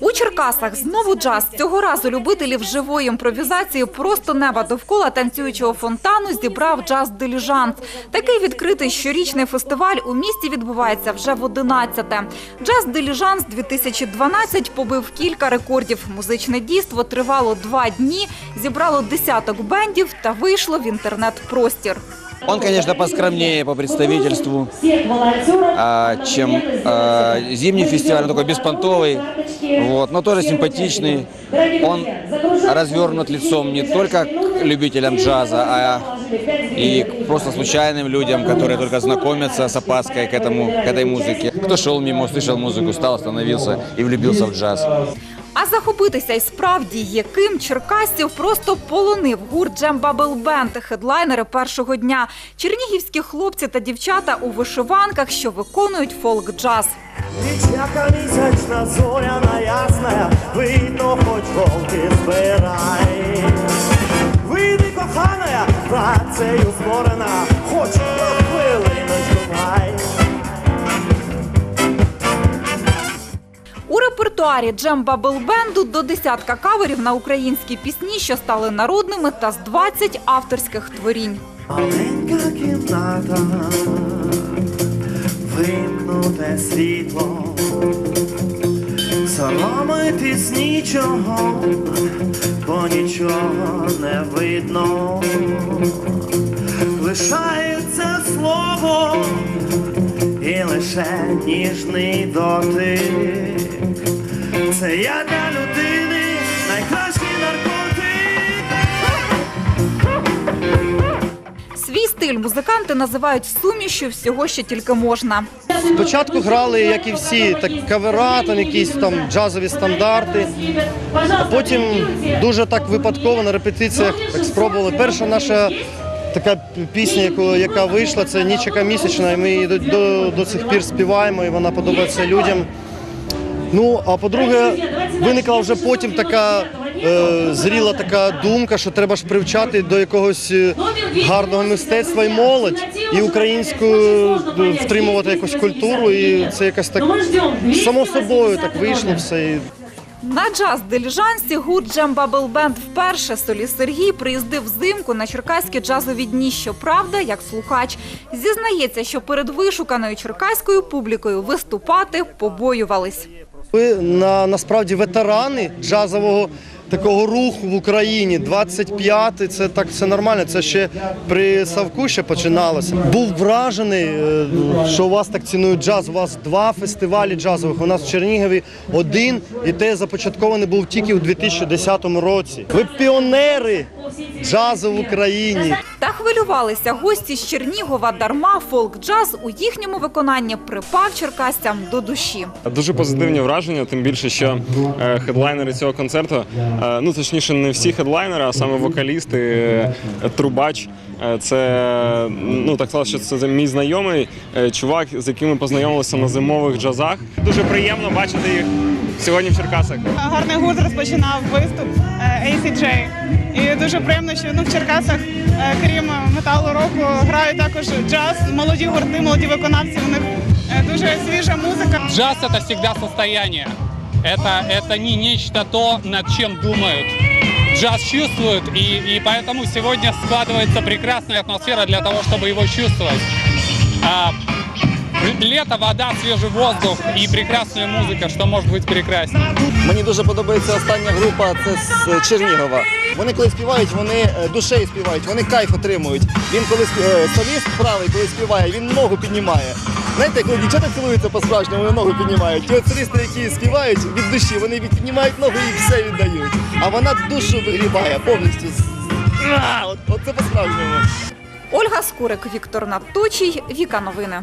У Черкасах знову джаз. Цього разу любителів живої імпровізації просто неба довкола танцюючого фонтану зібрав джаз диліжанс. Такий відкритий щорічний фестиваль у місті відбувається вже в 11-те. Джаз диліжанс 2012 побив кілька рекордів. Музичне дійство тривало два дні, зібрало десяток бендів та вийшло в інтернет-простір. Он, конечно, поскромнее по представительству, а, чем а, зимний фестиваль, такой беспонтовый, вот, но тоже симпатичный. Он развернут лицом не только к любителям джаза, а и просто случайным людям, которые только знакомятся с опаской к, этому, к этой музыке. Кто шел мимо, услышал музыку, стал, остановился и влюбился в джаз. А захопитися й справді яким черкасців просто полонив гурт Джем Бабл Бенд, хедлайнери першого дня. Чернігівські хлопці та дівчата у вишиванках, що виконують фолк-джаз. Яка місячна зоряна ясна, видно, хоч волки збирай. Вийди, кохана, працею створена, хоч репертуарі Джем Бабл Бенду до десятка каверів на українські пісні, що стали народними, та з 20 авторських творінь. Маленька кімната, вимкнуте світло, соромитись нічого, бо нічого не видно. Лишається слово і лише ніжний дотик. Це я для людини найкращий наркотик. Свій стиль музиканти називають сумішю всього, що тільки можна. Спочатку грали, як і всі, так кавера, там якісь там джазові стандарти. А потім дуже так випадково на репетиціях так спробували. Перша наша така пісня, яку, яка вийшла, це ніч яка місячна, і ми її до, до, до цих пір співаємо, і вона подобається людям. Ну, а по-друге, виникла вже потім така е, зріла така думка, що треба ж привчати до якогось е, гарного мистецтва і молодь, і українську е, втримувати якусь культуру, і це якось так само собою так вийшло все. І На джаз диліжансі гурт Джем Бабл Бенд вперше соліст Сергій приїздив взимку на черкаські джазові дні. Щоправда, як слухач, зізнається, що перед вишуканою черкаською публікою виступати побоювались. Ви на, насправді ветерани джазового такого руху в Україні. 25-й, це так все нормально. Це ще при Савку ще починалося. Був вражений, е, що у вас так цінують джаз. У вас два фестивалі джазових. У нас в Чернігові один, і те започаткований був тільки у 2010 році. Ви піонери джазу в Україні. Та хвилювалися гості з Чернігова дарма фолк-джаз у їхньому виконанні припав черкасцям до душі. Дуже позитивні враження, тим більше, що е, хедлайнери цього концерту, ну точніше, не всі хедлайнери, а саме вокалісти, е, трубач. Е, Це ну так сказати, що це мій знайомий е, чувак, з яким ми познайомилися на зимових джазах. Дуже приємно бачити їх сьогодні в Черкасах. гарний гурт розпочинав виступ е, ACJ. І дуже приємно, що ну, в Черкасах, е, крім металу року, грають також джаз, молоді гурти, молоді виконавці. У них е, дуже свіжа музика. Джаз это всегда состояние. Это, это не нечто то, над чем думают. Джаз чувствует, и, и поэтому сегодня складывается прекрасная атмосфера для того, чтобы его чувствовать. Лето, вода, свежий воздух и прекрасная музыка, что может быть прекраснее. Мені дуже подобається остання група, це з Чернігова. Вони коли співають, вони е, душею співають, вони кайф отримують. Він коли е, соліст правий, коли співає, він ногу піднімає. Знаєте, коли дівчата цілуються по-справжньому, вони ногу піднімають. Ті от солісти, які співають від душі, вони піднімають ногу і все віддають. А вона душу вигрібає повністю. А, От, от це по-справжньому. Ольга Скурик, Віктор Надточій, Віка Новини.